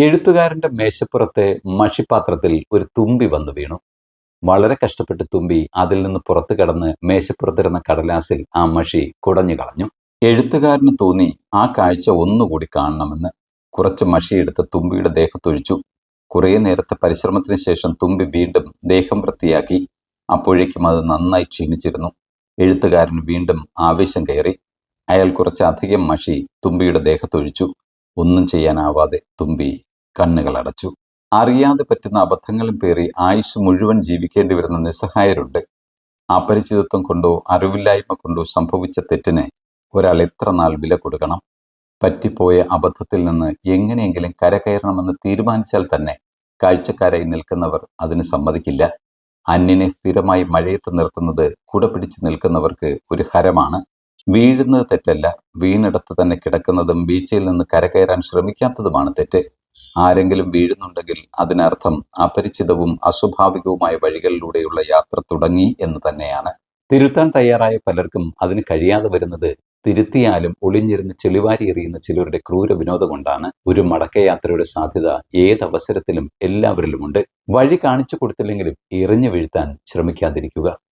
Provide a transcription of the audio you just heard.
എഴുത്തുകാരന്റെ മേശപ്പുറത്തെ മഷിപ്പാത്രത്തിൽ ഒരു തുമ്പി വന്നു വീണു. വളരെ കഷ്ടപ്പെട്ട് തുമ്പി അതിൽ നിന്ന് പുറത്തു കടന്ന് മേശപ്പുറത്തിരുന്ന കടലാസിൽ ആ മഷി കുടഞ്ഞു കളഞ്ഞു. എഴുത്തുകാരന് തോന്നി ആ കാഴ്ച ഒന്നുകൂടി കാണണമെന്ന്. കുറച്ച് മഷിയെടുത്ത് തുമ്പിയുടെ ദേഹത്തൊഴിച്ചു. കുറേ നേരത്തെ പരിശ്രമത്തിന് ശേഷം തുമ്പി വീണ്ടും ദേഹം വൃത്തിയാക്കി. അപ്പോഴേക്കും അത് നന്നായി ക്ഷീണിച്ചിരുന്നു. എഴുത്തുകാരൻ വീണ്ടും ആവേശം കയറി. അയാൾ കുറച്ചധികം മഷി തുമ്പിയുടെ ദേഹത്തൊഴിച്ചു. ഒന്നും ചെയ്യാനാവാതെ തുമ്പി കണ്ണുകൾ അടച്ചു അറിയാതെ പറ്റുന്ന അബദ്ധങ്ങളും പേറി ആയുസ് മുഴുവൻ ജീവിക്കേണ്ടി വരുന്ന നിസ്സഹായരുണ്ട്. അപരിചിതത്വം കൊണ്ടോ അറിവില്ലായ്മ കൊണ്ടോ സംഭവിച്ച തെറ്റിന് ഒരാൾ എത്ര നാൾ വില കൊടുക്കണം? പറ്റിപ്പോയ അബദ്ധത്തിൽ നിന്ന് എങ്ങനെയെങ്കിലും കരകയറണമെന്ന് തീരുമാനിച്ചാൽ തന്നെ കാഴ്ചക്കാരായി നിൽക്കുന്നവർ അതിന് സമ്മതിക്കില്ല. അന്യനെ സ്ഥിരമായി മഴയത്ത് നിർത്തുന്നത് കുട പിടിച്ച് നിൽക്കുന്നവർക്ക് ഒരു ഹരമാണ്. വീഴുന്നത് തെറ്റല്ല വീണിടത്ത് തന്നെ കിടക്കുന്നതും വീഴ്ചയിൽ നിന്ന് കരകയറാൻ ശ്രമിക്കാത്തതുമാണ് തെറ്റ്. ആരെങ്കിലും വീഴുന്നുണ്ടെങ്കിൽ അതിനർത്ഥം അപരിചിതവും അസ്വാഭാവികവുമായ വഴികളിലൂടെയുള്ള യാത്ര തുടങ്ങി എന്ന് തന്നെയാണ്. തിരുത്താൻ തയ്യാറായ പലർക്കും അതിന് കഴിയാതെ വരുന്നത് തിരുത്തിയാലും ഒളിഞ്ഞിരുന്ന് ചെളിവാരി എറിയുന്ന ചിലരുടെ ക്രൂര വിനോദം കൊണ്ടാണ്. ഒരു മടക്കയാത്രയുടെ സാധ്യത ഏതവസരത്തിലും എല്ലാവരിലുമുണ്ട്. വഴി കാണിച്ചു കൊടുത്തില്ലെങ്കിലും എറിഞ്ഞു വീഴ്ത്താൻ ശ്രമിക്കാതിരിക്കുക.